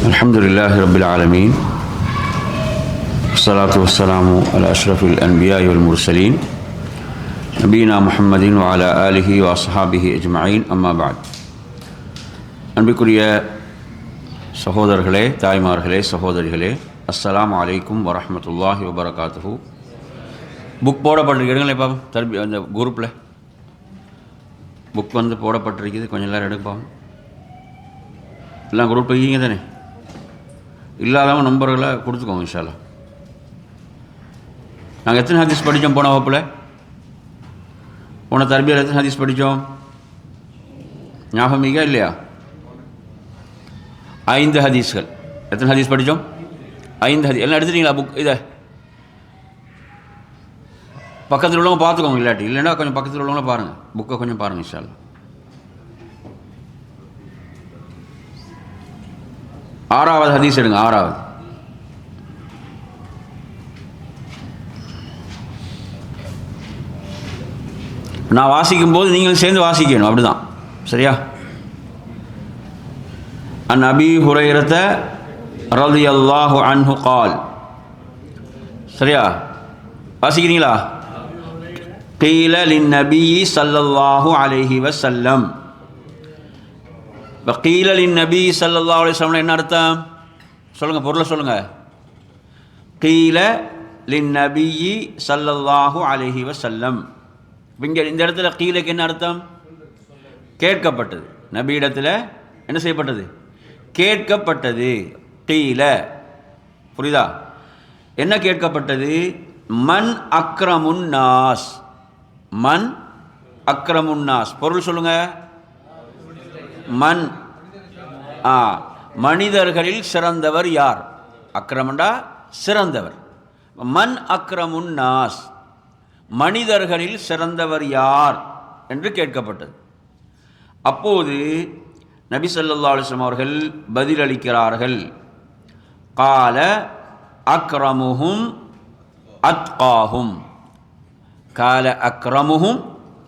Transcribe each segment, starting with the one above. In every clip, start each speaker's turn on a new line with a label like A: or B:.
A: الحمد لله رب العالمين والصلاة والسلام على أشرف الأنبياء والمرسلين نبينا محمد وعلى آله وأصحابه أجمعين أما بعد அன்பிற்குரிய சகோதரர்களே தாய்மார்களே சகோதரிகளே அஸ்ஸலாமு அலைக்கும் வரஹ்மத்துல்லாஹி வபரகாத்துஹு புக் போடப்பட்டிருக்கிறீங்களே பாப்பா தர்பி அந்த குரூப்பில் புக் வந்து போடப்பட்டிருக்குது கொஞ்சம் எல்லாரும் எடுப்பாங்க எல்லாம் குரூப் வைக்கிங்க தானே இல்லாதவங்க நம்பர்களை கொடுத்துக்கோங்க இன்ஷால்லா நாங்கள் எத்தனை ஹதீஸ் படித்தோம் போன வகுப்பில்? போன தர்பியில் எத்தனை ஹதீஸ் படித்தோம்? ஞாபகம் மிக இல்லையா? ஐந்து ஹதீஸ்கள். எத்தனை ஹதீஸ் படித்தோம்? ஐந்து ஹதீஸ் எல்லாம் எடுத்துட்டீங்களா புக் இதை. பக்கத்தில் உள்ளவங்க பார்த்துக்கோங்க இல்லாட்டி. இல்லைன்னா கொஞ்சம் பக்கத்தில் உள்ளவங்கள பாருங்கள் புக்கை கொஞ்சம் பாருங்கள் இன்ஷால்லா ஆறாவது ஹதீஸ் எடுங்க ஆறாவது. நான் வாசிக்கும் போது நீங்களும் சேர்ந்து வாசிக்கணும் அப்படிதான். சரியா? அன் அபி ஹுரைரத்த ரதி அல்லாஹு அன்ஹு கால். சரியா? வாசிக்கிறீங்களா? கீல லின் நபி சல்லல்லாஹு அலஹி வசல்லம் இப்போ கீழலின் நபி சல்லா அலிஸ்லாம் என்ன அர்த்தம்? சொல்லுங்கள் பொருளை சொல்லுங்கள் கீழ லின் நபியி சல்லல்லாஹு அலஹி வசல்லம் இங்கே இந்த இடத்துல கீழக்கு என்ன அர்த்தம்? கேட்கப்பட்டது. நபி இடத்துல என்ன செய்யப்பட்டது? கேட்கப்பட்டது. கீழ புரியுதா? என்ன கேட்கப்பட்டது? மன் அக்ரமுன்னாஸ் மண் மன் பொருள் சொல்லுங்கள் மண் ஆ மனிதர்களில் சிறந்தவர் யார்? அக்கிரமண்டா? சிறந்தவர். மண் அக்ரமுன் நாஸ். மனிதர்களில் சிறந்தவர் யார்? என்று கேட்கப்பட்டது. அப்போது நபி சொல்லா அலுவலம் அவர்கள் பதிலளிக்கிறார்கள். கால அக்ரமுகும் அத்காகும் கால அக்ரமுகும்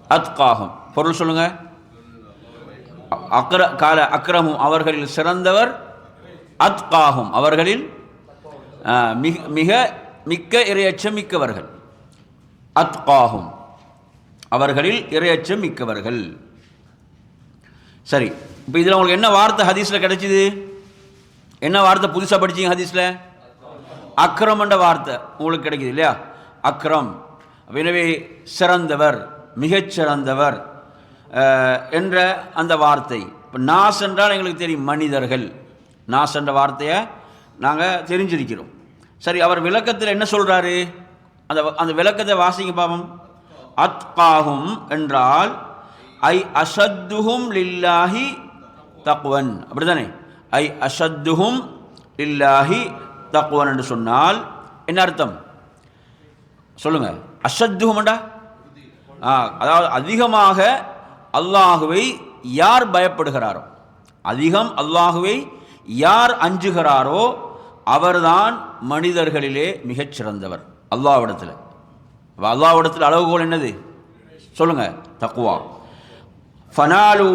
A: அத்காகும் பொருள் சொல்லுங்கள் அக்ர கால அக்ரமும் அவர்களில் சிறந்தவர் அத்காகும் அவர்களில் மிக மிக மிக்க இரையச்சம் மிக்கவர்கள். அத்காகும் அவர்களில் இரையச்சம் மிக்கவர்கள். சரி இப்போ இதில் உங்களுக்கு என்ன வார்த்தை ஹதீஸில் கிடைச்சிது? என்ன வார்த்தை புதுசாக படிச்சீங்க ஹதீஸில்? அக்ரம்ன்ற வார்த்தை உங்களுக்கு கிடைக்குது இல்லையா? அக்ரம். எனவே சிறந்தவர் மிகச்சிறந்தவர். என்ற அந்த வார்த்தை. இப்போ நாஸ் என்றால் எங்களுக்கு தெரியும் மனிதர்கள். நாஸ் என்ற வார்த்தையை நாங்கள் தெரிஞ்சிருக்கிறோம். சரி அவர் விளக்கத்தில் என்ன சொல்கிறாரு அந்த அந்த விளக்கத்தை வாசிங்க பாவம். அத்காகும் என்றால் ஐ அசத்துஹும் லில்லாஹி தக்வன். அப்படிதானே ஐ அசத்துஹும் லில்லாஹி தக்வன் என்று சொன்னால் என்ன அர்த்தம்? சொல்லுங்கள் அசத்துஹும்டா ஆ அதாவது அதிகமாக அல்லாஹுவை யார் பயப்படுகிறாரோ அதிகம் அல்லாஹுவை யார் அஞ்சுகிறாரோ அவர்தான் மனிதர்களிலே மிகச் சிறந்தவர் அல்லாவிடத்தில் அல்லாவிடத்தில் அளவுகோல் என்னது? சொல்லுங்க தக்குவா ஃபனாலு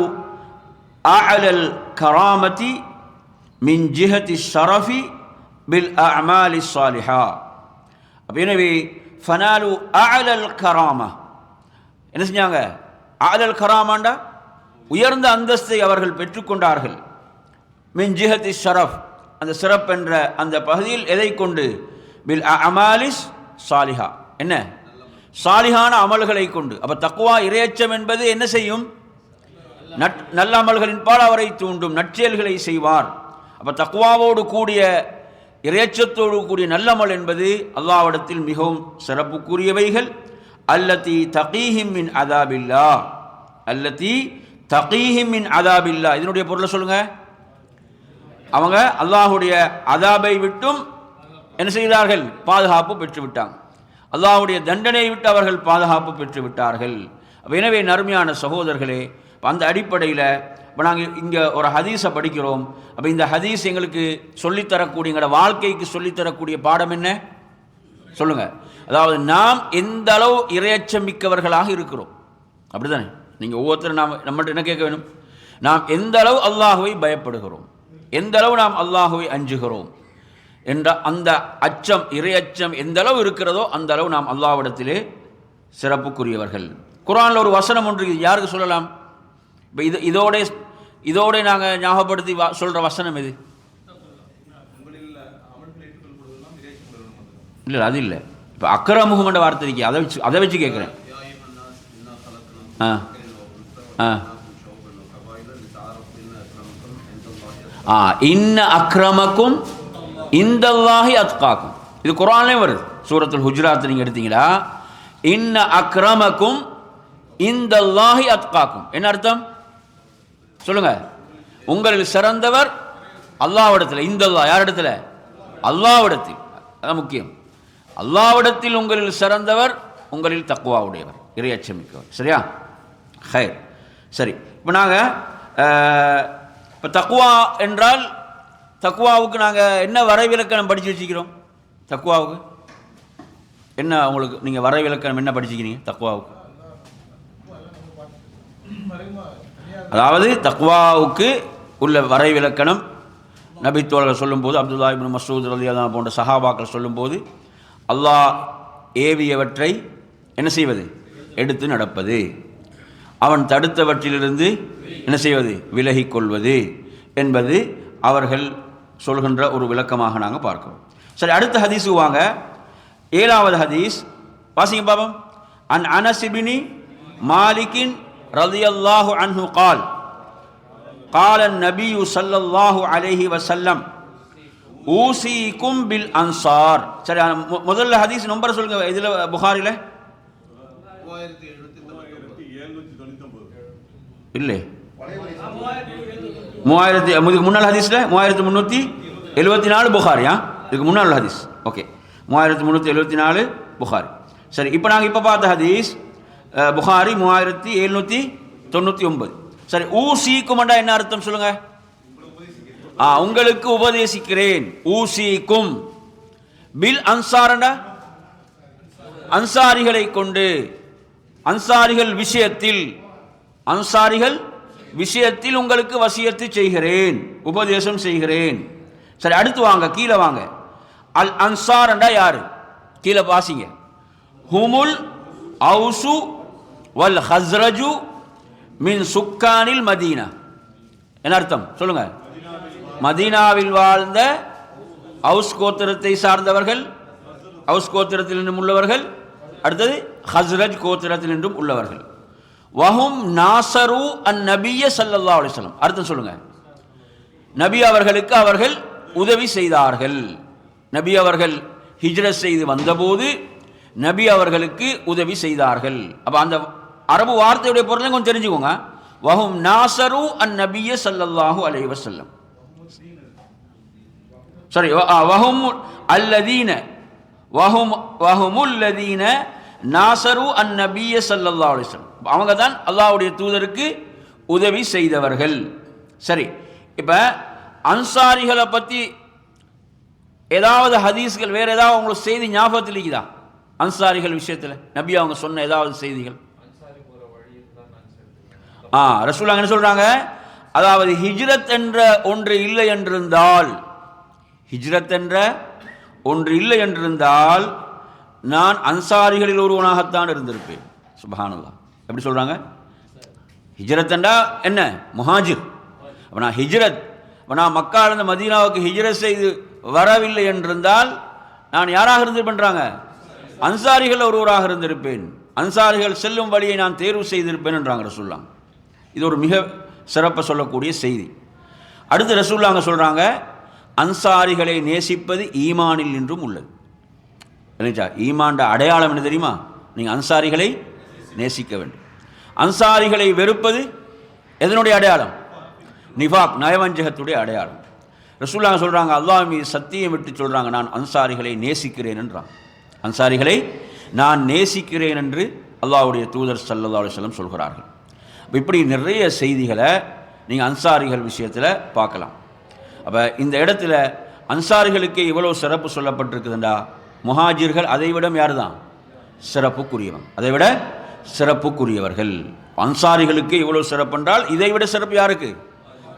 A: அலல் கராமதி மின் ஜிஹதி ஷரஃபி பில் அமாலி சாலிஹா எனவே ஃபனாலு அலல் கராமா. என்ன செஞ்சாங்க? ஆதல் கராமாண்டா உயர்ந்த அந்தஸ்தை அவர்கள் பெற்றுக்கொண்டார்கள். மின் ஜிஹத்தி ஷரஃப் அந்த சிறப் என்ற அந்த பகுதியில் எதை கொண்டு? பில் அமாலிஸ் சாலிஹா. என்ன? சாலிஹான அமல்களை கொண்டு. அப்போ தக்குவா இரையச்சம் என்பது என்ன செய்யும்? நட் நல்ல அமல்களின் பால் அவரை தூண்டும் நற்செயல்களை செய்வார். அப்போ தக்குவாவோடு கூடிய இறைச்சத்தோடு கூடிய நல்லமல் என்பது அல்லாவிடத்தில் மிகவும் சிறப்புக்குரியவைகள். அல்லத்தி தகீஹிம் மின் அதாபில்லா. அல்லத்தி தகீஹிமின் அதாபில்லா. இதனுடைய பொருளை சொல்லுங்க. அவங்க அல்லாஹுடைய அதாபை விட்டும் என்ன செய்தார்கள்? பாதுகாப்பு பெற்றுவிட்டாங்க. அல்லாஹுடைய தண்டனையை விட்டு அவர்கள் பாதுகாப்பு பெற்று விட்டார்கள் எனவே நறுமையான சகோதரர்களே அந்த அடிப்படையில் இப்போ நாங்கள் இங்கே ஒரு ஹதீஸை படிக்கிறோம். அப்போ இந்த ஹதீஸ் எங்களுக்கு சொல்லித்தரக்கூடிய எங்களோட வாழ்க்கைக்கு சொல்லித்தரக்கூடிய பாடம் என்ன? சொல்லுங்கள் அதாவது நாம் எந்த அளவு இறையச்சம் மிக்கவர்களாக இருக்கிறோம். அப்படிதானே? நீங்கள் ஒவ்வொருத்தரும் நாம் நம்மள்ட்ட என்ன கேட்க வேணும்? நாம் எந்த அளவு அல்லாஹுவை பயப்படுகிறோம்? எந்த அளவு நாம் அல்லாஹுவை அஞ்சுகிறோம்? என்ற அந்த அச்சம் இறை அச்சம் எந்த அளவு இருக்கிறதோ அந்த அளவு நாம் அல்லாஹ்விடத்திலே சிறப்புக்குரியவர்கள். குர்ஆன்ல ஒரு வசனம் ஒன்று இருக்குது. யாருக்கு சொல்லலாம்? இப்போ இது இதோட இதோட நாங்கள் ஞாபகப்படுத்தி வா சொல்கிற வசனம் எது? இல்லை அது இல்லை. இப்போ அக்கரமுகம்ன்ற வார்த்தை இருக்கு. அதை வச்சு அதை வச்சு கேட்குறேன் ஆ. இன்ன அக்ரமக்கும் இந்தல்லாஹி அத்காக்கும். இது குரான்லேயும் வருது. சூரத்தில் ஹுஜராத் நீங்கள் எடுத்தீங்களா? இன்ன அக்ரமக்கும் இந்தல்லாஹி அத்காக்கும். என்ன அர்த்தம்? சொல்லுங்க. உங்களில் சிறந்தவர் அல்லாவிடத்தில் இந்தல்லா. யார் இடத்துல? அல்லாவிடத்தில் அதான் முக்கியம். அல்லாவிடத்தில் உங்களில் சிறந்தவர் உங்களில் தக்குவாவுடையவர் இறையச்சமிக்கவர். சரியா? ஹைர். சரி. இப்போ நாங்கள் இப்போ தக்குவா என்றால் தக்குவாவுக்கு நாங்கள் என்ன வரைவிலக்கணம் படித்து வச்சுக்கிறோம் தக்குவாவுக்கு என்ன உங்களுக்கு நீங்கள் வரைவிலக்கணம் என்ன படிச்சுக்கிறீங்க தக்குவாவுக்கு அதாவது தக்வாவுக்கு உள்ள வரைவிலக்கணம் நபித்தோழர்கள் சொல்லும்போது அப்துல்லா இபின் மசூத் ரலியல்லாஹு போன்ற சஹாபாக்கள் சொல்லும்போது அல்லாஹ் ஏவியவற்றை என்ன செய்வது? எடுத்து நடப்பது. அவன் தடுத்தவற்றிலிருந்து என்ன செய்வது விலகிக் கொள்வது என்பது அவர்கள் சொல்கின்ற ஒரு விளக்கமாக நாங்கள் பார்க்கிறோம் சரி அடுத்த ஹதீஸுக்கு வாங்க ஏழாவது ஹதீஸ் வாசிங்க பாபம் அன் அனசிபினி மாலிகின் ரலியல்லாஹு அன்ஹு கால் قال النبي صلى الله عليه وسلم ஊசிக்கும் பில் அன்சார் சரி அஹ் மு- முதல்ல ஹதீஸ் நம்பர் சொல்லுங்க இதில் புகாரில் இல்லை மூவாயிரத்தி இதுக்கு முன்னாள் ஹதீஸில் மூவாயிரத்தி முந்நூற்றி எழுபத்தி நாலு புகாரியா இதுக்கு முன்னாள் ஹதீஸ் ஓகே மூவாயிரத்தி முந்நூற்றி எழுபத்தி நாலு புகாரி சரி இப்போ நாங்கள் இப்போ பார்த்த ஹதீஸ் புகாரி மூவாயிரத்தி எழுநூற்றி தொண்ணூற்றி ஒன்பது சரி ஊசிக்குமண்டா என்ன அர்த்தம் சொல்லுங்கள் ஆ உங்களுக்கு உபதேசிக்கிறேன் ஊசிக்கும் பில் அன்சாரண்டா அன்சாரிகளை கொண்டு அன்சாரிகள் விஷயத்தில் அன்சாரிகள் விஷயத்தில் உங்களுக்கு வசியத்து செய்கிறேன் உபதேசம் செய்கிறேன். சரி அடுத்து வாங்க கீழே வாங்க. அல் அன்சாரண்டா யாரு? கீழே வாசிங்க. ஹுமுல் அவுசு வல் ஹஸ்ரஜு மின் சுக்கானில் மதீனா. என்ன அர்த்தம்? சொல்லுங்க. மதீனாவில் வாழ்ந்த அவுஸ் கோத்திரத்தை சார்ந்தவர்கள் அவுஸ் கோத்திரத்தில் நின்றும் உள்ளவர்கள் அடுத்தது ஹஸ்ரஜ் கோத்திரத்தில் நின்றும் உள்ளவர்கள். வஹும் நாசரு அன் நபிய ஸல்லல்லாஹு அலிஸ்லம் அர்த்தம் சொல்லுங்க. நபி அவர்களுக்கு அவர்கள் உதவி செய்தார்கள். நபி அவர்கள் ஹிஜ்ரத் செய்து வந்தபோது நபி அவர்களுக்கு உதவி செய்தார்கள். அப்போ அந்த அரபு வார்த்தையுடைய பொருளையும் கொஞ்சம் தெரிஞ்சுக்கோங்க. வஹும் நாசரு அன் நபிய சல்லல்லாஹு அலைஹி வஸல்லம். சாரி வஹும் அல்லதீன வஹும் வஹுமுல்லதீன நாசரு அன் நபிய ஸல்லல்லாஹு அலிஸ்லம் அவங்க தான் அல்லாவுடைய தூதருக்கு உதவி செய்தவர்கள். சரி இப்போ அன்சாரிகளை பற்றி ஏதாவது ஹதீஸ்கள் வேறு ஏதாவது உங்களுக்கு செய்தி ஞாபகத்தில் இருக்குதா? அன்சாரிகள் விஷயத்தில் நபி அவங்க சொன்ன ஏதாவது செய்திகள்? ஆ ரசூலாங்க என்ன சொல்கிறாங்க அதாவது ஹிஜ்ரத் என்ற ஒன்று இல்லை என்றிருந்தால் ஹிஜ்ரத் என்ற ஒன்று இல்லை என்றிருந்தால் நான் அன்சாரிகளில் ஒருவனாகத்தான் இருந்திருப்பேன். சுபஹானல்லா எப்படி சொல்கிறாங்க ஹிஜ்ரத் என்ன? முஹாஜிர். அப்போ நான் ஹிஜ்ரத் இப்போ நான் மக்காலிருந்து மதீனாவுக்கு ஹிஜ்ரத் செய்து வரவில்லை என்றிருந்தால் நான் யாராக இருந்திருப்பேன்றாங்க? அன்சாரிகள் ஒருவராக இருந்திருப்பேன். அன்சாரிகள் செல்லும் வழியை நான் தேர்வு செய்திருப்பேன் என்றாங்க ரசூல்லாம் இது ஒரு மிக சிறப்பாக சொல்லக்கூடிய செய்தி. அடுத்து ரசூல்லாங்க சொல்கிறாங்க அன்சாரிகளை நேசிப்பது ஈமானில் என்றும் உள்ளது. இல்லைச்சா ஈமாண்ட அடையாளம் என்ன தெரியுமா? நீங்கள் அன்சாரிகளை நேசிக்க வேண்டும். அன்சாரிகளை வெறுப்பது எதனுடைய அடையாளம்? நிஃபாக் நயவஞ்சகத்துடைய அடையாளம். ரசூல்லா சொல்கிறாங்க அல்லாஹ் மீது சத்தியம் விட்டு சொல்கிறாங்க நான் அன்சாரிகளை நேசிக்கிறேன் என்றான். அன்சாரிகளை நான் நேசிக்கிறேன் என்று அல்லாவுடைய தூதர் ஸல்லல்லாஹு அலைஹி சொல்கிறார்கள். இப்படி நிறைய செய்திகளை நீங்கள் அன்சாரிகள் விஷயத்தில் பார்க்கலாம். அப்போ இந்த இடத்துல அன்சாரிகளுக்கு இவ்வளோ சிறப்பு சொல்லப்பட்டிருக்குதுண்டா? முஹாஜிர்கள் அதை விட யார் தான் சிறப்புக்குரியவன். அதை விட சிறப்புக்குரியவர்கள். அன்சாரிகளுக்கு இவ்வளோ சிறப்பு என்றால் இதை விட சிறப்பு யாருக்கு?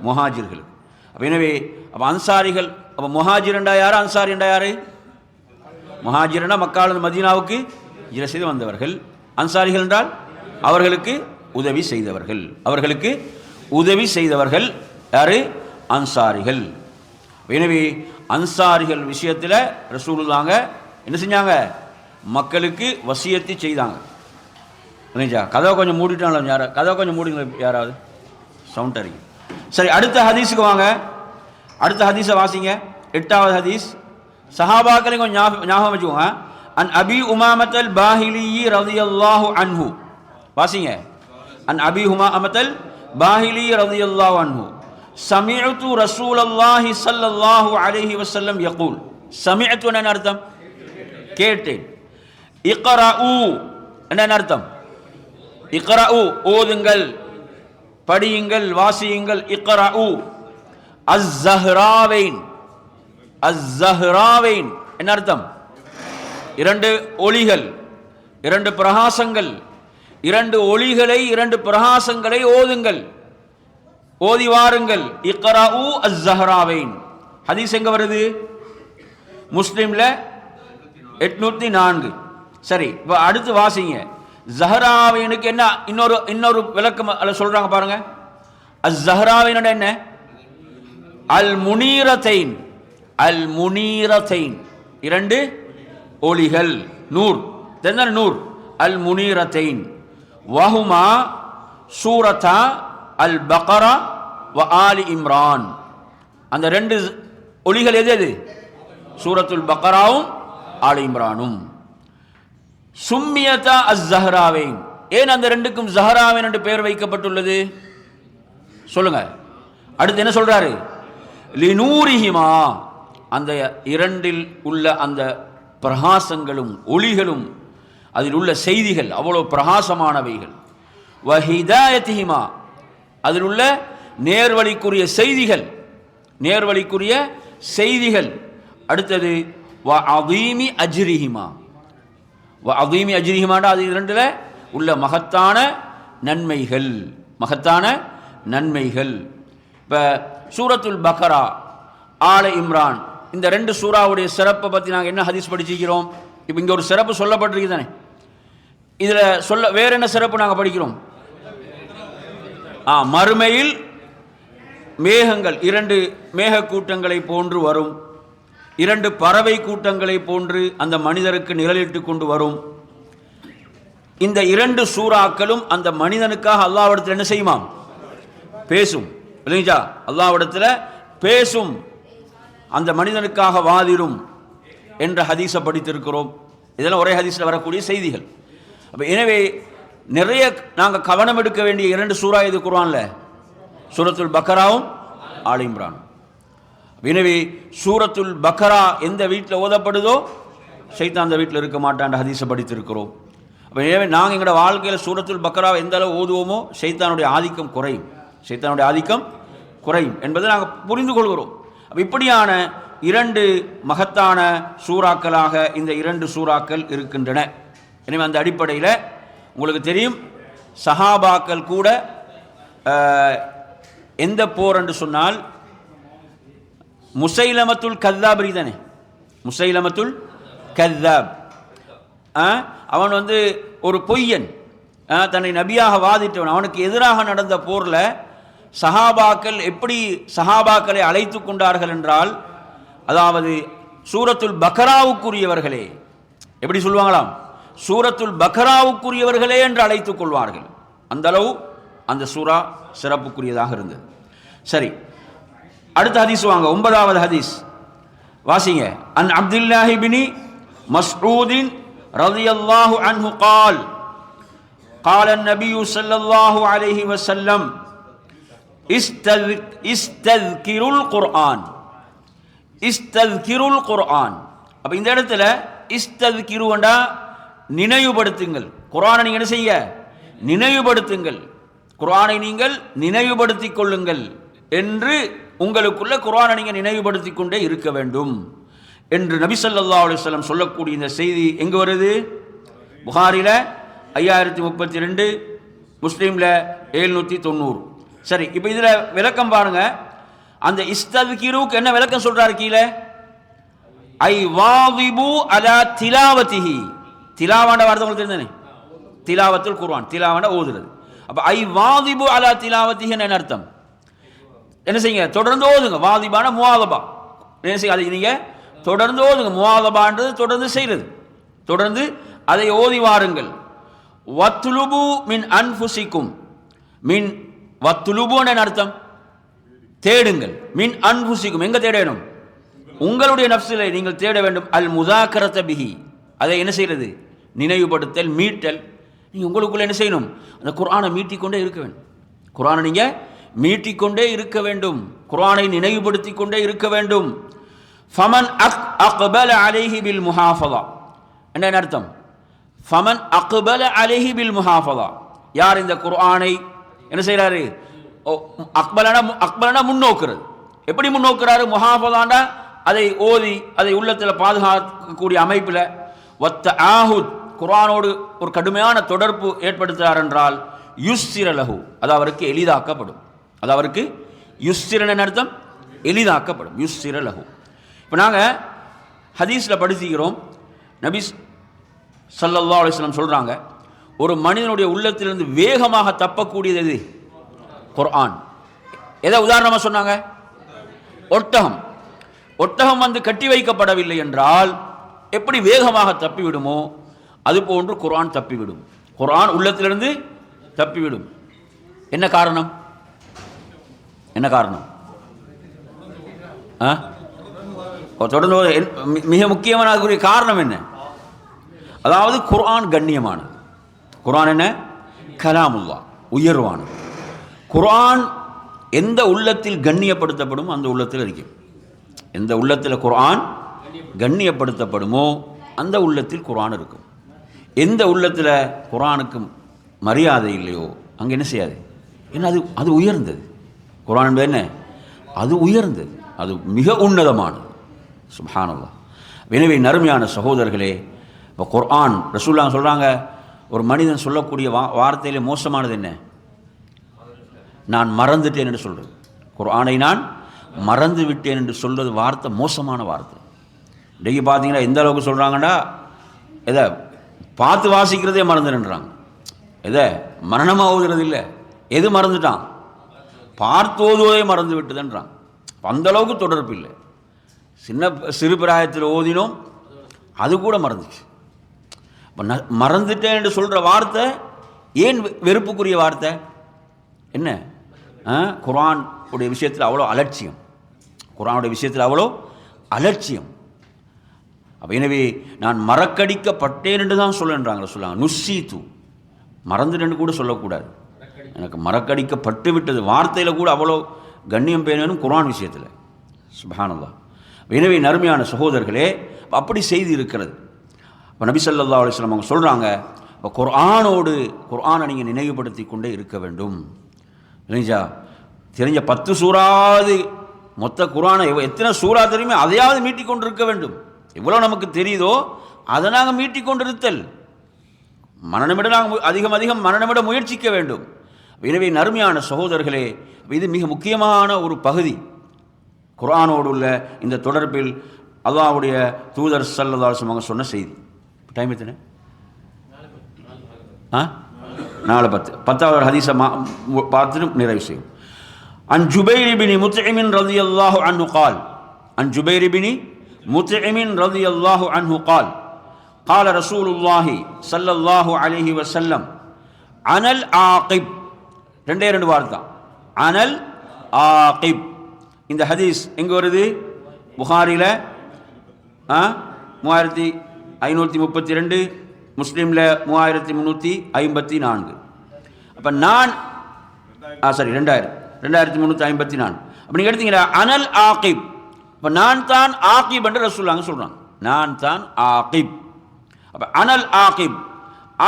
A: முஹாஜிர்களுக்கு. அப்போ எனவே அப்போ அன்சாரிகள் அப்போ முஹாஜிரண்டா யார்? அன்சாரிண்டா யார்? முஹாஜிரண்டா மக்கால் மதீனாவுக்கு இர செய்து வந்தவர்கள். அன்சாரிகள் என்றால் அவர்களுக்கு உதவி செய்தவர்கள். அவர்களுக்கு உதவி செய்தவர்கள் யாரு? அன்சாரிகள். எனவே அன்சாரிகள் விஷயத்தில் ரசூலுல்லாங்க என்ன செஞ்சாங்க? மக்களுக்கு வசியத்தை செய்தாங்க. புரிஞ்சா கதவை கொஞ்சம் மூடிட்டாங்களா யாரா கதவை கொஞ்சம் மூடிங்களா யாராவது. சவுண்ட் அறியும் சரி அடுத்த ஹதீஸுக்கு வாங்க. அடுத்த ஹதீஸை வாசிங்க. எட்டாவது ஹதீஸ். சஹாபாக்களையும் கொஞ்சம் ஞாபகம் வச்சுக்கோங்க. அன் அபி உமாமத்தல் பாஹிலி ரதியல்லாஹு அன்ஹு. வாசிங்க. அன் அபி உமாமத்தல் பாஹிலி ரதியல்லாஹு அன்ஹு. சமிஅத்து ரசூலல்லாஹி சல்லல்லாஹு அலைஹி வசல்லம் யகூல். சமீத்து என்ன அர்த்தம்? கேட்டேன். இக்ரஉ என்ன அர்த்தம்? இக்ரஉ ஓதுங்கள் படியுங்கள் வாசியுங்கள் இக்கரா அஸ்-ஸஹ்ராவைன் அஸ்-ஸஹ்ராவைன் என்ன அர்த்தம்? இரண்டு ஒளிகள் இரண்டு பிரகாசங்கள் இரண்டு ஒளிகளை இரண்டு பிரகாசங்களை ஓதுங்கள். ஓதி வாருங்கள். இக்கரா அஸ்-ஸஹ்ராவைன் ஹதீஸ் எங்க வருது? முஸ்லீம்ல எட்நூத்தி நான்கு. சரி இப்போ அடுத்து வாசிங்க. ஜஹராவினுக்கு என்ன இன்னொரு இன்னொரு விளக்கம் அதில் சொல்றாங்க பாருங்க. அஸ் ஜஹராவினோட என்ன? அல் முனீரத்தைன் அல் முனீரத்தைன் இரண்டு ஒளிகள் நூர் தெரிந்தால் நூர் அல் முனீரத்தைன் வஹுமா சூரத்தா அல் பக்ரா வ ஆலி இம்ரான். அந்த ரெண்டு ஒளிகள் எது எது? சூரத்துல் பக்ராவும் ஆலி இம்ரானும் சும்மியதா அஸ் ஜஹராவேன் ஏன் அந்த ரெண்டுக்கும் ஜஹராவேன் என்று பெயர் வைக்கப்பட்டுள்ளது? சொல்லுங்க. அடுத்து என்ன சொல்றாரு? லினூரிஹிமா அந்த இரண்டில் உள்ள அந்த பிரகாசங்களும் ஒளிகளும் அதில் உள்ள செய்திகள் அவ்வளோ பிரகாசமானவைகள். வஹிதாயத்திஹிமா அதில் உள்ள நேர்வழிக்குரிய செய்திகள் நேர்வழிக்குரிய செய்திகள். அடுத்தது வ அதீமி அஜ்ரிஹிமா வ அதீமி அஜ்ரிஹிமாண்டா அது இரண்டில் உள்ள மகத்தான நன்மைகள். மகத்தான நன்மைகள். இப்போ சூரத்துல் பக்ரா ஆல இம்ரான் இந்த ரெண்டு சூறாவுடைய சிறப்பை பற்றி நாங்கள் என்ன ஹதீஸ் படிச்சிருக்கிறோம்? இப்போ இங்கே ஒரு சிறப்பு சொல்லப்பட்டிருக்கு தானே? இதில் சொல்ல வேற என்ன சிறப்பு நாங்கள் படிக்கிறோம்? ஆ மறுமையில் மேகங்கள் இரண்டு மேகக்கூட்டங்களை போன்று வரும். இரண்டு பறவை கூட்டங்களை போன்று அந்த மனிதருக்கு நிழலிட்டு கொண்டு வரும். இந்த இரண்டு சூறாக்களும் அந்த மனிதனுக்காக அல்லாவிடத்தில் என்ன செய்யுமாம்? பேசும். இல்லைங்களா? அல்லாவிடத்தில் பேசும். அந்த மனிதனுக்காக வாதிடும் என்ற ஹதீஸை படித்திருக்கிறோம். இதெல்லாம் ஒரே ஹதீஸில் வரக்கூடிய செய்திகள். அப்போ எனவே நிறைய நாங்கள் கவனம் எடுக்க வேண்டிய இரண்டு சூறா இது குர்ஆன்ல. சூரத்துல் பக்கராவும் ஆலிம்ரானும் எனவே சூரத்துல் பக்கரா எந்த வீட்டில் ஓதப்படுதோ சைத்தான் அந்த வீட்டில் இருக்க மாட்டான் ஹதீஸை படித்திருக்கிறோம். அப்போ எனவே நாங்கள் எங்களோட வாழ்க்கையில் சூரத்துல் பக்கரா எந்த அளவு ஓதுவோமோ சைத்தானுடைய ஆதிக்கம் குறையும். சைத்தானுடைய ஆதிக்கம் குறையும் என்பதை நாங்கள் புரிந்து கொள்கிறோம். அப்போ இப்படியான இரண்டு மகத்தான சூறாக்களாக இந்த இரண்டு சூறாக்கள் இருக்கின்றன. எனவே அந்த அடிப்படையில் உங்களுக்கு தெரியும் சஹாபாக்கள் கூட எந்த போர் என்று சொன்னால் முசைலமத்துல் கத்தாப் தானே முசைலமத்துல் கத்தாப். ஆ, அவன் வந்து ஒரு பொய்யன். தன்னை நபியாக வாதிட்டவன். அவனுக்கு எதிராக நடந்த போரில் சஹாபாக்கள் எப்படி சஹாபாக்களை அழைத்து கொண்டார்கள் என்றால் அதாவது சூரத்துல் பக்ராவுக்குரியவர்களே எப்படி சொல்லுவாங்களாம்? சூரத்துல் பக்ராவுக்குரியவர்களே என்று அழைத்துக் கொள்வார்கள். அந்தளவு அந்த சூரா சிறப்புக்குரியதாக இருந்தது. சரி அடுத்த ஹதீஸ் வாங்க ஒன்பதாவது ஹதீஸ் வாசிங்க அன் அப்துல்லாஹி பினி மஸ்ஊதின் ரலியல்லாஹு அன்ஹு قال قال النبي صلى الله عليه وسلم استذ- استذكروا القرآن இஸ்தத்கிருல் குர்ஆன் அப்ப இந்த இடத்துல இஸ்தத்கிருவண்டா நினைவுபடுத்துங்கள் குர்ஆனை நீங்க என்ன செய்ய நினைவுபடுத்துங்கள் குர்ஆனை நீங்கள் நினைவுபடுத்திக் கொள்ளுங்கள் என்று உங்களுக்குள்ள குரானை நீங்கள் நினைவுபடுத்தி கொண்டே இருக்க வேண்டும். என்று நபி சல்லா அலுவலம் சொல்லக்கூடிய இந்த செய்தி எங்கே வருது? புகாரில் ஐயாயிரத்தி முப்பத்தி ரெண்டு முஸ்லீமில் எழுநூற்றி தொண்ணூறு. சரி இப்போ இதில் விளக்கம் பாருங்க. அந்த இஸ்தத்கிருவுக்கு என்ன விளக்கம் சொல்கிறாரு கீழே? ஐ வாவிபு அலா திலாவதிஹி. திலாவாண்ட வார்த்தை உங்களுக்கு தெரிஞ்சானே திலாவத்தில் குர்ஆன் திலாவாண்ட ஓதுறது. அப்போ ஐ வாதிபு அலா திலாவத்திஹின்னு என்ன அர்த்தம்? என்ன செய்யுங்க? தொடர்ந்து ஓதுங்க. வாதிபான முவாதபா என்ன செய்ய அதை நீங்கள் தொடர்ந்து ஓதுங்க. முவாதபான்றது தொடர்ந்து செய்கிறது தொடர்ந்து அதை ஓதி வாருங்கள். வத்துலுபு மின் அன்புசிக்கும் மின் வத்துலுபுன்னு என்ன அர்த்தம்? தேடுங்கள். மின் அன்புசிக்கும் எங்கே தேடணும்? உங்களுடைய நப்சிலை நீங்கள் தேட வேண்டும். அல் முதாக்கரத்த பிஹி. அதை என்ன செய்கிறது நினைவுபடுத்தல் மீட்டல். நீங்கள் உங்களுக்குள்ளே என்ன செய்யணும்? அந்த குரானை மீட்டிக்கொண்டே இருக்க வேண்டும். குரானை நீங்கள் மீட்டிக்கொண்டே இருக்க வேண்டும். குரானை நினைவுபடுத்திக் கொண்டே இருக்க வேண்டும். ஃபமன் அக் அக்பல அலைஹி பில் முஹாஃபதா. என்ன அர்த்தம்? ஃபமன் அக்பல அலைஹி பில் முஹாஃபதா. யார் இந்த குர்ஆனை என்ன செய்கிறாரு அக்பலன அக்பலன முன்னோக்குறது. எப்படி முன்னோக்குறாரு? முஹாஃபதாண்டா அதை ஓதி அதை உள்ளத்தில் பாதுகாக்கக்கூடிய அமைப்பில் ஒத்த ஆஹுத் குர்ஆனோடு ஒரு கடுமையான தொடர்பு ஏற்படுத்துகிறார் என்றால் யுஸ்திரலகு அது அவருக்கு எளிதாக்கப்படும். அது அவருக்கு யுஸ்திரன் அர்த்தம் எளிதாக்கப்படும். யுஸ்திரலஹு இப்போ நாங்கள் ஹதீஸில் படிச்சுக்கிறோம். நபிஸ் சல்லல்லா அலைஹி சொல்கிறாங்க ஒரு மனிதனுடைய உள்ளத்திலிருந்து வேகமாக தப்பக்கூடியது எது? குர்ஆன். எதை உதாரணமாக சொன்னாங்க? ஒட்டகம். ஒட்டகம் வந்து கட்டி வைக்கப்படவில்லை என்றால் எப்படி வேகமாக தப்பிவிடுமோ அதுபோன்று குர்ஆன் தப்பிவிடும். குர்ஆன் உள்ளத்திலிருந்து தப்பிவிடும். என்ன காரணம்? என்ன காரணம்? ஆ? தொடர்ந்து மிக முக்கியமான அதுக்குரிய காரணம் என்ன? அதாவது குர்ஆன் கண்ணியமானது. குர்ஆன் என்ன? கலாமுல்லா உயர்வானது. குர்ஆன் எந்த உள்ளத்தில் கண்ணியப்படுத்தப்படும் அந்த உள்ளத்தில் இருக்கும் எந்த உள்ளத்தில் குர்ஆன் கண்ணியப்படுத்தப்படுமோ அந்த உள்ளத்தில் குர்ஆன் இருக்கும். எந்த உள்ளத்தில் குரானுக்கு மரியாதை இல்லையோ அங்கே என்ன செய்யாது? ஏன்னா அது அது உயர்ந்தது. குர்ஆன் என்பது என்ன? அது உயர்ந்தது. அது மிக உன்னதமானது. சுப்ஹானல்லாஹ். எனவே நறுமையான சகோதரர்களே இப்போ குர்ஆன் ரசூல்லா சொல்கிறாங்க ஒரு மனிதன் சொல்லக்கூடிய வா வார்த்தையிலே மோசமானது என்ன? நான் மறந்துட்டேன் என்று சொல்கிறது குர்ஆனை நான் மறந்து விட்டேன் என்று சொல்கிறது வார்த்தை மோசமான வார்த்தை. இன்றைக்கு பார்த்தீங்கன்னா எந்த அளவுக்கு சொல்கிறாங்கன்னா எதை? பார்த்து வாசிக்கிறதே மறந்துடுன்றாங்க எதை? மரணமாக ஓதுறது இல்லை. எது மறந்துட்டான்? பார்த்து மறந்து விட்டுதுன்றான். அந்தளவுக்கு அந்த அளவுக்கு தொடர்பு இல்லை. சின்ன சிறு பிராயத்தில் ஓதினோம் அது கூட மறந்துச்சு. இப்போ ந மறந்துட்டேன் என்று சொல்கிற வார்த்தை ஏன் வெ- வெறுப்புக்குரிய வார்த்தை? என்ன? ஆ? உடைய விஷயத்தில் அவ்வளோ அலட்சியம். குரானுடைய விஷயத்தில் அவ்வளோ அலட்சியம். அப்போ எனவே நான் மறக்கடிக்கப்பட்டேன் என்று தான் சொல்லுன்றாங்க சொல்லுவாங்க நுஸ்ஸீத்து மறந்துட்டேன்னு கூட சொல்லக்கூடாது. எனக்கு மறக்கடிக்கப்பட்டு விட்டது. வார்த்தையில் கூட அவ்வளோ கண்ணியம் பேணும் குர்ஆன் விஷயத்தில். சுபஹானல்லாஹ். எனவே நறுமையான சகோதரர்களே அப்படி செய்தி இருக்கிறது. இப்போ நபி ஸல்லல்லாஹு அவங்க சொல்கிறாங்க இப்போ குர்ஆனோடு குர்ஆனை நீங்கள் நினைவுபடுத்தி கொண்டே இருக்க வேண்டும். தெரிஞ்சா தெரிஞ்ச பத்து சூறாவது மொத்த குரானை எத்தனை சூறா தெரியுமே அதையாவது மீட்டிக்கொண்டு கொண்டிருக்க வேண்டும். எவ்வளோ நமக்கு தெரியுதோ அதை நாங்கள் மீட்டிக் கொண்டிருத்தல். மரணமிட நாங்கள் அதிகம் அதிகம் மரணமிட முயற்சிக்க வேண்டும். எனவே நறுமையான சகோதரர்களே இது மிக முக்கியமான ஒரு பகுதி குர்ஆனோடு உள்ள இந்த தொடர்பில் அல்லாஹ்வுடைய தூதர் ஸல்லல்லாஹு அவங்க சொன்ன செய்தி டைம் எத்தனை ஆ நாலு பத்து பத்தாவது ஹதீஸை மா மு- பார்த்துட்டு நிறைவு செய்யும் عن جبير بن مطعم رضي الله عنه قال عن جبير بن مطعم رضي الله عنه قال قال رسول الله صلى الله عليه وسلم عن العاقب ரெண்டே ரெண்டு வார்த்தை அனல் ஆகிப். இந்த ஹதீஸ் எங்கே வருது? புகாரில ஆ மூவாயிரத்தி ஐநூற்றி முப்பத்தி ரெண்டு முஸ்லீமில் மூவாயிரத்தி முந்நூற்றி ஐம்பத்தி நான்கு. அப்போ நான் ஆ சரி ரெண்டாயிரம். ரெண்டாயிரத்தி முந்நூற்றி ஐம்பத்தி நான்கு. அப்போ நீங்கள் எடுத்தீங்கன்னா அனல் ஆகிப். இப்போ நான் தான் ஆகிப் என்று ரசூல்லாங்க சொல்கிறாங்க நான் தான் ஆகிப். அப்போ அனல் ஆகிப்.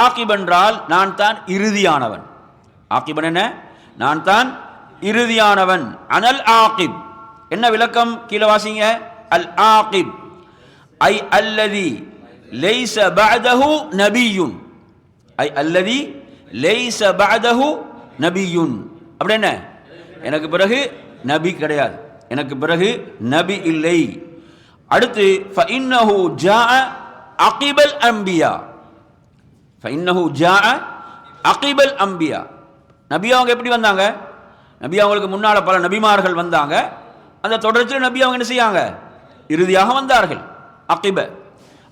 A: ஆகிப் என்றால் நான் தான் இறுதியானவன். ஆகிபன் என்ன? நான் தான் இறுதியானவன். அனல் ஆகிப் என்ன விளக்கம் கீழே வாசிங்க? அல் ஆகிப் ஐ அல்லதி லைஸ பஅதஹு நபியுன். ஐ அல்லதி லைஸ பஅதஹு நபியுன். அப்படி என்ன? எனக்கு பிறகு நபி கிடையாது. எனக்கு பிறகு நபி இல்லை. அடுத்து ஃபஇன்னஹு ஜாஅ அகிபல் அம்பியா. ஃபஇன்னஹு ஜாஅ அகிபல் அம்பியா. நபி அவங்க எப்படி வந்தாங்க? நபி அவங்களுக்கு முன்னால் பல நபிமார்கள் வந்தாங்க. அந்த தொடர்ச்சியில் நபி அவங்க என்ன செய்யாங்க? இறுதியாக வந்தார்கள். அக்கிப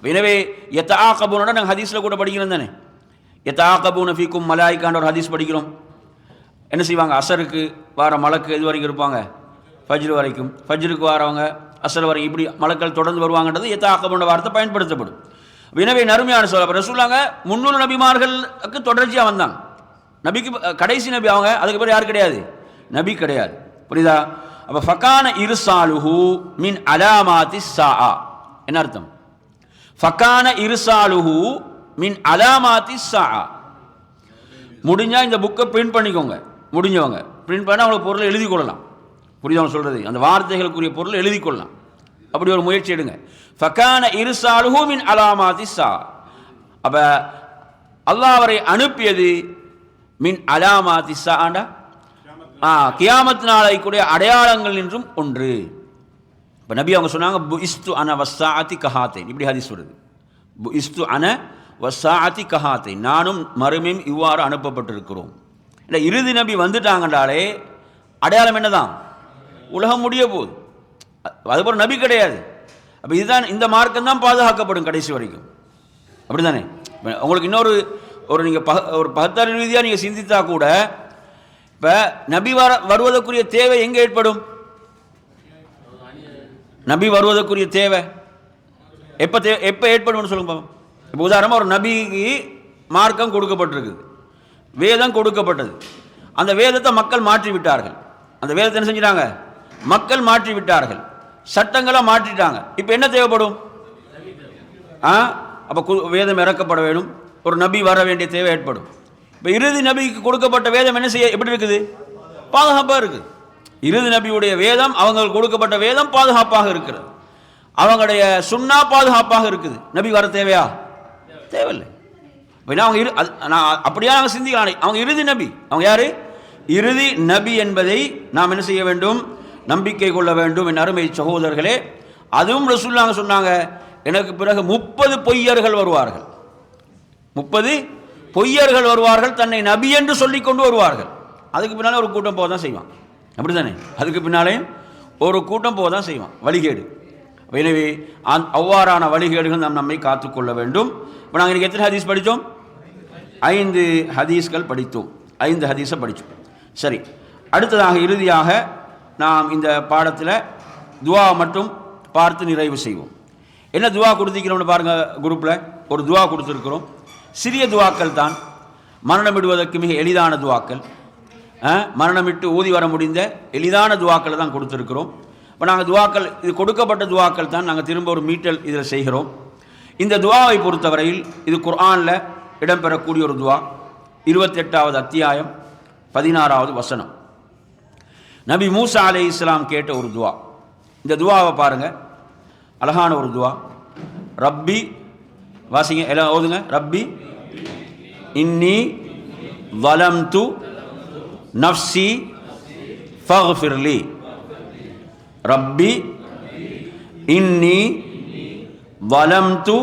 A: எனவே எத்தாக்கபூனோட நாங்கள் ஹதீஸில் கூட படிக்கிறோம் தானே. எத்தாக்கபூன ஃபீக்கும் மலாய்க்கான்ற ஒரு ஹதீஸ் படிக்கிறோம். என்ன செய்வாங்க? அசருக்கு வார மலக்கு இது வரைக்கும் இருப்பாங்க? ஃபஜ்ரு வரைக்கும். ஃபஜ்ருக்கு வாரவங்க அசர் வரைக்கும் இப்படி மலக்கள் தொடர்ந்து வருவாங்கன்றது எத்தாக்கபூன வார்த்தை பயன்படுத்தப்படும். எனவே நறுமையான சொல்ல ரசூலாங்க முன்னூறு நபிமார்களுக்கு தொடர்ச்சியாக வந்தாங்க. நபிக்கு கடைசி நபி அவங்க அதுக்கு யார் கிடையாது? நபி கிடையாது. புரியுதா? அப்போ ஃபக்கான இருசாலுஹு மின் அலாமாத்தி சா என்ன அர்த்தம்? ஃபக்கான இருசாலுஹு மின் அலாமாத்தி சா முடிஞ்சால் இந்த புக்கை பிரிண்ட் பண்ணிக்கோங்க. முடிஞ்சவங்க. பிரிண்ட் பண்ணால் அவங்களுக்கு பொருளை எழுதி கொள்ளலாம். புரியுதா அவங்க சொல்கிறது அந்த வார்த்தைகளுக்குரிய பொருளை எழுதி கொள்ளலாம். அப்படி ஒரு முயற்சி எடுங்க. ஃபக்கான இருசாலுஹு மின் அலாமாத்தி சா அப்போ அல்லாஹ் அவரை அனுப்பியது மின் அலாமாத்தி சாண்டா ஆ கியாமத் நாளைக்குடைய அடையாளங்கள் என்றும் ஒன்று. இப்போ நபி அவங்க சொன்னாங்க பு இஸ்து அன வசாத்தி கஹாத்தேன். இப்படி ஹதீஸ் வருது பு இஸ்து அன வசாத்தி கஹாத்தேன். நானும் மறுமையும் இவ்வாறு அனுப்பப்பட்டிருக்கிறோம். இல்லை இறுதி நபி வந்துட்டாங்கன்றாலே அடையாளம் என்னதான்? உலகம் முடிய போகுது. அதுபோல் நபி கிடையாது. அப்போ இதுதான் இந்த மார்க்கம் தான் பாதுகாக்கப்படும் கடைசி வரைக்கும். அப்படிதானே இப்ப உங்களுக்கு இன்னொரு ஒரு நீங்கள் ப ஒரு பகத்தாறு ரீதியாக நீங்கள் சிந்தித்தா கூட இப்போ நபி வர வருவதற்குரிய தேவை எங்கே ஏற்படும்? நபி வருவதற்குரிய தேவை. எப்போ தே எப்போ ஏற்படும்னு சொல்லுங்க பாப்போம். இப்போ உதாரணமாக ஒரு நபிக்கு மார்க்கம் கொடுக்கப்பட்டிருக்குது வேதம் கொடுக்கப்பட்டது. அந்த வேதத்தை மக்கள் மாற்றி விட்டார்கள். அந்த வேதத்தை என்ன செஞ்சிட்டாங்க? மக்கள் மாற்றி விட்டார்கள். சட்டங்களை மாற்றிட்டாங்க. இப்போ என்ன தேவைப்படும்? ஆ? அப்போ கு வேதம் இறக்கப்பட வேணும். ஒரு நபி வர வேண்டிய தேவை ஏற்படும். இப்போ இறுதி நபிக்கு கொடுக்கப்பட்ட வேதம் என்ன செய்ய எப்படி இருக்குது? பாதுகாப்பாக இருக்குது. இறுதி நபியுடைய வேதம் அவங்களுக்கு கொடுக்கப்பட்ட வேதம் பாதுகாப்பாக இருக்கிறது. அவங்களுடைய சுண்ணா பாதுகாப்பாக இருக்குது. நபி வர தேவையா? தேவையில்லை. அப்படின்னா அவங்க இரு அது நான் அப்படியே நாங்கள் சிந்திக்கலாம் அவங்க இறுதி நபி. அவங்க யார்? இறுதி நபி என்பதை நாம் என்ன செய்ய வேண்டும்? நம்பிக்கை கொள்ள வேண்டும் என் அருமை சகோதரர்களே. அதுவும் ரசூல்லாங்க சொன்னாங்க. எனக்கு பிறகு முப்பது பொய்யர்கள் வருவார்கள். முப்பது பொய்யர்கள் வருவார்கள் தன்னை நபி என்று சொல்லி கொண்டு வருவார்கள். அதுக்கு பின்னாலே ஒரு கூட்டம் போக தான் செய்வான். அப்படி தானே அதுக்கு பின்னாலே ஒரு கூட்டம் போக தான் செய்வான். வழிகேடு. எனவே அந் அவ்வாறான வழிகேடுகள் நாம் நம்மை காத்துக்கொள்ள வேண்டும். இப்போ நாங்கள் இன்றைக்கி எத்தனை ஹதீஸ் படித்தோம்? ஐந்து ஹதீஸ்கள் படித்தோம். ஐந்து ஹதீஸை படித்தோம். சரி. அடுத்ததாக இறுதியாக நாம் இந்த பாடத்தில் துவா மட்டும் பார்த்து நிறைவு செய்வோம். என்ன துவா கொடுத்திருக்கிறோம்னு பாருங்கள் குரூப்பில் ஒரு துவா கொடுத்துருக்குறோம். சிறிய துவாக்கள் தான். மரணமிடுவதற்கு மிக எளிதான துவாக்கள். மரணமிட்டு ஊதி வர முடிந்த எளிதான துவாக்களை தான் கொடுத்துருக்குறோம். இப்போ நாங்கள் துவாக்கள் இது கொடுக்கப்பட்ட துவாக்கள் தான் நாங்கள் திரும்ப ஒரு மீட்டல் இதில் செய்கிறோம். இந்த துவாவை பொறுத்தவரையில் இது குர்ஆனில் இடம்பெறக்கூடிய ஒரு துவா. இருபத்தெட்டாவது அத்தியாயம் பதினாறாவது வசனம். நபி மூசா அலே இஸ்லாம் கேட்ட ஒரு துவா. இந்த துவாவை பாருங்கள் அழகான ஒரு துவா. ரப்பி வாசிங்க எல்லாம் ஓதுங்க. ரப்பி இன்னி வலம்து நஃப்சி ஃபக்ஃபிர்லி ரப்பி இன்னி வலம்து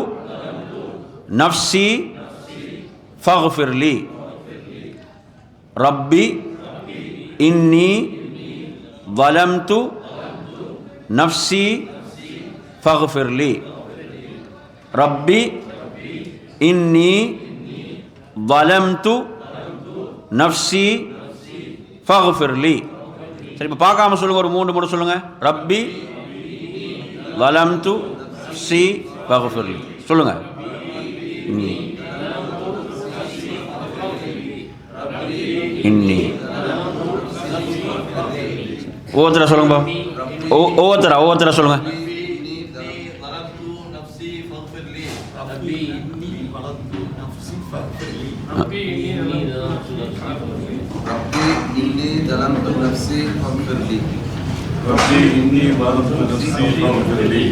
A: நஃப்சி ஃபக்ஃபிர்லி ரப்பி இன்னி வலம்து நஃப்சி ஃபக்ஃபிர்லி ரப்பி இன்னி வலம்து நஃப்சி ஃபஹ்ஃபிர்லி சரி இப்போ பார்க்காம சொல்லுங்கள் ஒரு மூணு மூணு சொல்லுங்கள் ரப்பி வலம்து சி ஃபஹ்ஃபிர்லி சொல்லுங்கள் இன்னி. இன்னி. ஒவ்வொருத்தர சொல்லுங்க ஒவ்வொருத்தர ஓ சொல்லுங்கள்
B: ربي إني ظلمت نفسي فاغفر لي
C: ربي إني ظلمت نفسي فاغفر لي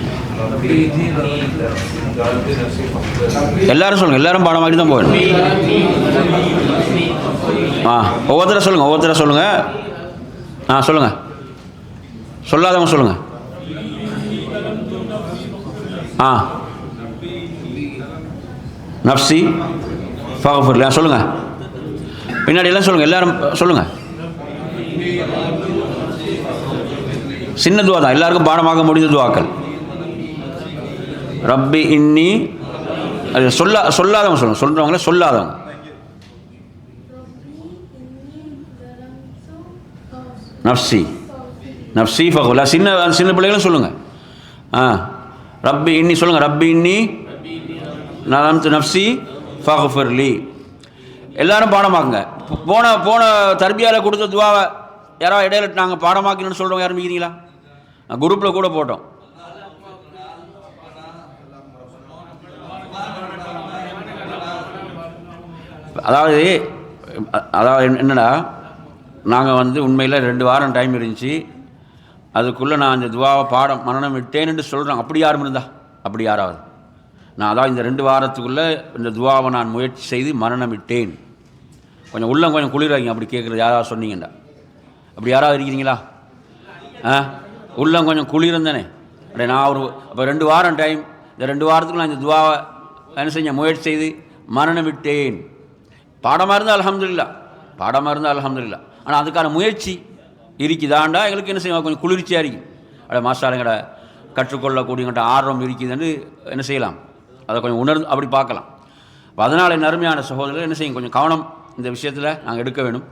A: எல்லாரும் சொல்லுங்க எல்லாரும் பாடமாக்கி தான் போகணும் ஆ ஒவ்வொருத்தர சொல்லுங்க ஒவ்வொருத்தர சொல்லுங்க ஆ சொல்லுங்க சொல்லாதவங்க சொல்லுங்கள் ஆ நப்சி ஃபகஃபுர்லா சொல்லுங்கள் பின்னாடி எல்லாம் சொல்லுங்கள் எல்லாரும் சொல்லுங்கள் சின்ன துவா தான். எல்லாருக்கும் பாடமாக முடிந்த துவாக்கள். ரப்பி இன்னி. அது சொல்ல சொல்லாதவங்க சொல்லுங்கள் சொல்கிறவங்கள சொல்லாதவங்க. நப்சி நப்சி ஃபகுலா சின்ன சின்ன பிள்ளைகளும் சொல்லுங்கள் ஆ. ரப்பி இன்னி சொல்லுங்கள் ரப்பி இன்னி. நான் நப்சி ஃபகுஃபர்லி எல்லாரும் பாடமாக்குங்க. போன போன தர்பியாவில் கொடுத்த துவாவை யாராவது இடையில நாங்கள் பாடமாக்கணும்னு சொல்கிறவங்க யாரும் இருக்கிறீங்களா குரூப்பில் கூட போட்டோம். அதாவது அதாவது என்ன- என்னடா நாங்கள் வந்து உண்மையில் ரெண்டு வாரம் டைம் இருந்துச்சு. அதுக்குள்ளே நான் அந்த துவாவை பாடம் மரணம் விட்டேன்னு சொல்கிறேன் அப்படி யாரும் இருந்தா? அப்படி யாராவது? நான் அதான் இந்த ரெண்டு வாரத்துக்குள்ளே இந்த துவாவை நான் முயற்சி செய்து மரணம் விட்டேன் கொஞ்சம் உள்ளம் கொஞ்சம் குளிராங்க அப்படி கேட்குறது யாராவது சொன்னீங்கண்டா? அப்படி யாராவது இருக்கிறீங்களா ஆ? உள்ளம் கொஞ்சம் குளிர்ந்தானே. அப்படியே நான் ஒரு அப்போ ரெண்டு வாரம் டைம் இந்த ரெண்டு வாரத்துக்கு நான் இந்த துவாவை என்ன செஞ்சேன் முயற்சி செய்து மரணம் விட்டேன் பாடமாக இருந்தால் அலமதுல்லா பாடமாக இருந்தால் அலமதுல்லா ஆனால் அதுக்கான முயற்சி இருக்குதாண்டா? எங்களுக்கு என்ன செய்யும் கொஞ்சம் குளிர்ச்சியாக இருக்கும் அப்படியே மாஸ்டருங்கட கற்றுக்கொள்ளக்கூடியங்கிட்ட ஆர்வம் இருக்குதுன்னு என்ன செய்யலாம்? அதை கொஞ்சம் உணர்ந்து அப்படி பார்க்கலாம். அதனால் என் அருமையான சகோதரர்கள் என்ன செய்யும் கொஞ்சம் கவனம் இந்த விஷயத்தில் நாங்கள் எடுக்க வேணும்.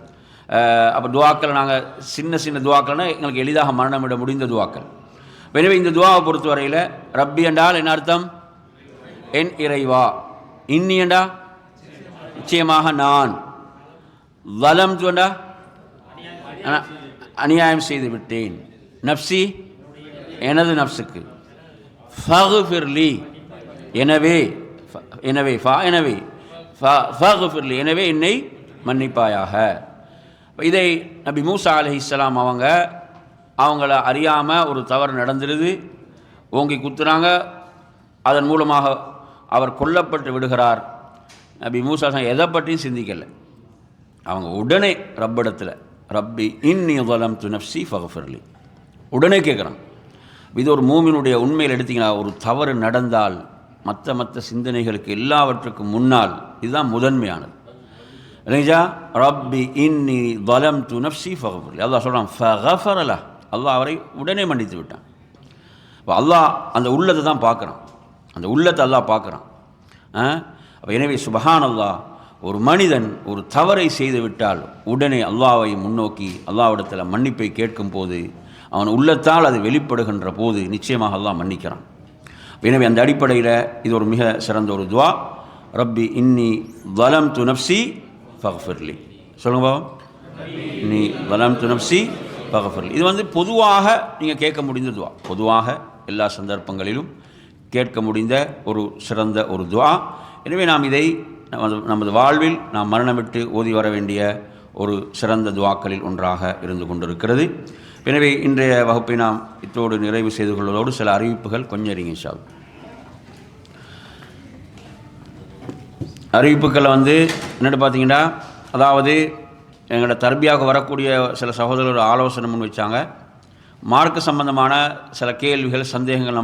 A: அப்போ துவாக்களை நாங்கள் சின்ன சின்ன துவாக்கள்னால் எங்களுக்கு எளிதாக மரணமிட முடிந்த துவாக்கள். எனவே இந்த துவாவை பொறுத்தவரையில் ரப்பி என்றால் என்ன அர்த்தம்? என் இறைவா. இன்னி என்றா? நிச்சயமாக நான். வலம் துண்டா அநியாயம் செய்து விட்டேன். நப்சி? எனது நப்சுக்கு. ஃபகுஃபிர்லி எனவே ஃப- எனவே ஃபா எனவே ஃப- ஃபகுஃபிர்லி எனவே என்னை மன்னிப்பாயாக. இதை நபி மூசா அலைஹிஸ்ஸலாம் அவங்க அவங்கள அறியாமல் ஒரு தவறு நடந்துடுது ஓங்கி குத்துறாங்க அதன் மூலமாக அவர் கொல்லப்பட்டு விடுகிறார். நபி மூசா எதை பற்றியும் சிந்திக்கலை. அவங்க உடனே ரப்பிடத்தில் ரப்பி இன்னி வலம் து நப்சி ஃபகஃபர்லி உடனே கேட்குறான் இது ஒரு மூமினுடைய உண்மையில் எடுத்திங்கன்னா ஒரு தவறு நடந்தால் மற்ற மற்ற சிந்தனைகளுக்கு எல்லாவற்றுக்கும் முன்னால் இதுதான் முதன்மையானது. இல்லைங்களா? ரப்பி இன்னி வலம் து நப்சி ஃபகஃபர்லி அல்லாஹ் சொல்கிறான் ஃபகஃபரலா அல்லாஹ் அவரை உடனே மன்னித்து விட்டான். இப்போ அல்லாஹ் அந்த உள்ளத்தை தான் பார்க்குறான். அந்த உள்ளத்தை அல்லாஹ் பார்க்குறான். அப்போ எனவே சுபஹான் அல்லாஹ் ஒரு மனிதன் ஒரு தவறை செய்து விட்டால் உடனே அல்லாவை முன்னோக்கி அல்லாவிடத்தில் மன்னிப்பை கேட்கும் போது அவன் உள்ளத்தால் அது வெளிப்படுகின்ற போது நிச்சயமாக அல்லாஹ் மன்னிக்கிறான். எனவே அந்த அடிப்படையில் இது ஒரு மிக சிறந்த ஒரு துவா. ரப்பி இன்னி வலம் து நப்சி ஃபக்ஃபிர்லி. சொல்லுங்க பாவம் நீ வலம் து நப்சி ஃபக்ஃபிர்லி. இது வந்து பொதுவாக நீங்கள் கேட்க முடிந்த துவா. பொதுவாக எல்லா சந்தர்ப்பங்களிலும் கேட்க முடிந்த ஒரு சிறந்த ஒரு துவா. எனவே நாம் இதை நமது நமது வாழ்வில் நாம் மரணமிட்டு ஓதி வர வேண்டிய ஒரு சிறந்த துவாக்களில் ஒன்றாக இருந்து கொண்டிருக்கிறது. எனவே இன்றைய வகுப்பை நாம் இத்தோடு நிறைவு செய்து கொள்வதோடு சில அறிவிப்புகள் கொஞ்சம் அறிங்க சார் அறிவிப்புகளை வந்து என்னென்னு பார்த்தீங்கன்னா அதாவது எங்களோட தர்பியாக வரக்கூடிய சில சகோதரர்கள் ஆலோசனை முன் வச்சாங்க. மார்க்கு சம்பந்தமான சில கேள்விகள் சந்தேகங்கள் நம்ம